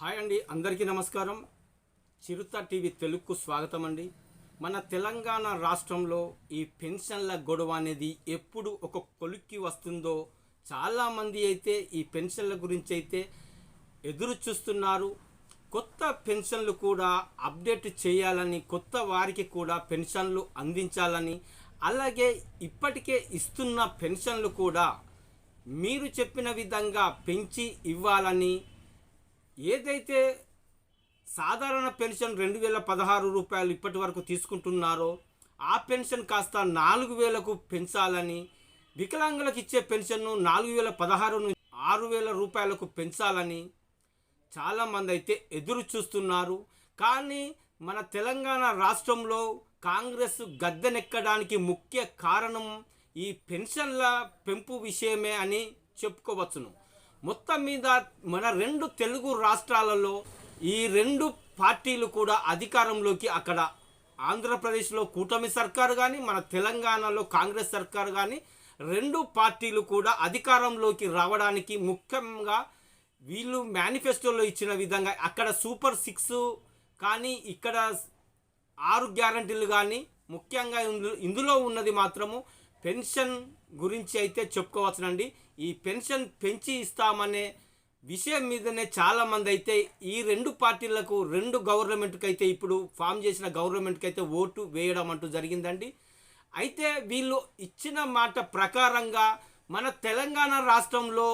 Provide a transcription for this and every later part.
Hi అండి అందరికీ నమస్కారం. చిరుత టీవీ తెలుగుకు స్వాగతం అండి. మన తెలంగాణ రాష్ట్రంలో ఈ పెన్షన్ల గొడవ అనేది ఎప్పుడు ఒక కొలిక్కి వస్తుందో చాలామంది అయితే ఈ పెన్షన్ల గురించి అయితే ఎదురు చూస్తున్నారు. కొత్త పెన్షన్లు కూడా అప్డేట్ చేయాలని కొత్త వారికి కూడా పెన్షన్లు అందించాలని అలాగే ఇప్పటికే ఇస్తున్న పెన్షన్లు కూడా మీరు చెప్పిన విధంగా పెంచి ఇవ్వాలని ఏదైతే సాధారణ పెన్షన్ రెండు వేల పదహారు రూపాయలు ఇప్పటి వరకు తీసుకుంటున్నారో ఆ పెన్షన్ కాస్త నాలుగు వేలకు పెంచాలని వికలాంగులకు ఇచ్చే పెన్షన్ను నాలుగు వేల పదహారు నుంచి ఆరు వేల రూపాయలకు పెంచాలని చాలామంది అయితే ఎదురు చూస్తున్నారు. కానీ మన తెలంగాణ రాష్ట్రంలో కాంగ్రెస్ గద్దెనెక్కడానికి ముఖ్య కారణం ఈ పెన్షన్ల పెంపు విషయమే అని చెప్పుకోవచ్చును. మొత్తం మీద మన రెండు తెలుగు రాష్ట్రాలలో ఈ రెండు పార్టీలు కూడా అధికారంలోకి అక్కడ ఆంధ్రప్రదేశ్లో కూటమి సర్కారు కానీ మన తెలంగాణలో కాంగ్రెస్ సర్కారు కానీ రెండు పార్టీలు కూడా అధికారంలోకి రావడానికి ముఖ్యంగా వీళ్ళు మేనిఫెస్టోలో ఇచ్చిన విధంగా అక్కడ సూపర్ సిక్స్ కానీ ఇక్కడ ఆరు గ్యారంటీలు కానీ ముఖ్యంగా ఇందులో ఉన్నది మాత్రము పెన్షన్ గురించి అయితే చెప్పుకోవచ్చునండి ఈ పెన్షన్ పెంచి ఇస్తామనే విషయం మీదనే చాలామంది అయితే ఈ రెండు పార్టీలకు రెండు గవర్నమెంట్కి అయితే ఇప్పుడు ఫామ్ చేసిన గవర్నమెంట్కి అయితే ఓటు వేయడం అంటూ జరిగిందండి. అయితే వీళ్ళు ఇచ్చిన మాట ప్రకారంగా మన తెలంగాణ రాష్ట్రంలో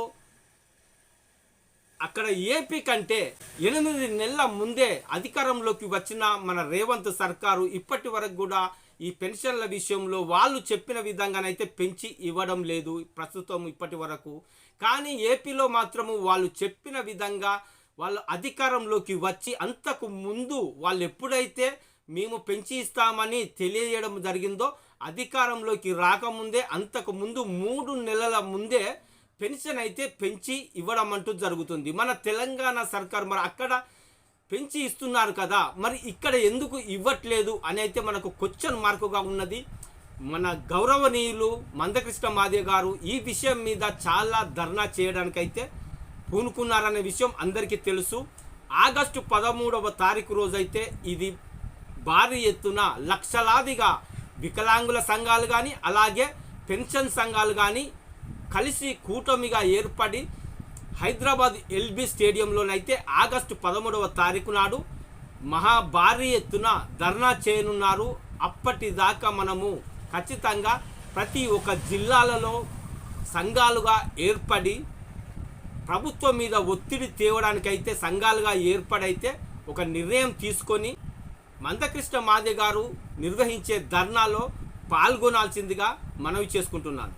అక్కడ ఏపీ కంటే ఎనిమిది నెలల ముందే అధికారంలోకి వచ్చిన మన రేవంత్ సర్కారు ఇప్పటి వరకు కూడా ఈ పెన్షన్ల విషయంలో వాళ్ళు చెప్పిన విధంగానైతే పెంచి ఇవ్వడం లేదు ప్రస్తుతం ఇప్పటి వరకు. కానీ ఏపీలో మాత్రము వాళ్ళు చెప్పిన విధంగా వాళ్ళు అధికారంలోకి వచ్చి అంతకు ముందు వాళ్ళు ఎప్పుడైతే మేము పెంచి ఇస్తామని తెలియజేయడం జరిగిందో అధికారంలోకి రాకముందే అంతకు ముందు మూడు నెలల ముందే పెన్షన్ అయితే పెంచి ఇవ్వడం అంటూ జరుగుతుంది. మన తెలంగాణ సర్కార్ మరి అక్కడ పెంచి ఇస్తున్నారు కదా మరి ఇక్కడ ఎందుకు ఇవ్వట్లేదు అని అయితే మనకు క్వశ్చన్ మార్కుగా ఉన్నది. మన గౌరవనీయులు మందకృష్ణ మాదే గారు ఈ విషయం మీద చాలా ధర్నా చేయడానికైతే పూనుకున్నారనే విషయం అందరికీ తెలుసు. ఆగస్టు పదమూడవ తారీఖు రోజైతే ఇది భారీ ఎత్తున లక్షలాదిగా వికలాంగుల సంఘాలు కానీ అలాగే పెన్షన్ సంఘాలు కానీ కలిసి కూటమిగా ఏర్పడి హైదరాబాద్ ఎల్బీ స్టేడియంలోనైతే ఆగస్టు పదమూడవ తారీఖు నాడు మహా భారీ ఎత్తున ధర్నా చేయనున్నారు. అప్పటిదాకా మనము ఖచ్చితంగా ప్రతి ఒక్క జిల్లాలలో సంఘాలుగా ఏర్పడి ప్రభుత్వం మీద ఒత్తిడి తేవడానికైతే సంఘాలుగా ఏర్పడైతే ఒక నిర్ణయం తీసుకొని మందకృష్ణ మాదే గారు నిర్వహించే ధర్నాలో పాల్గొనాల్సిందిగా మనవి చేసుకుంటున్నాను.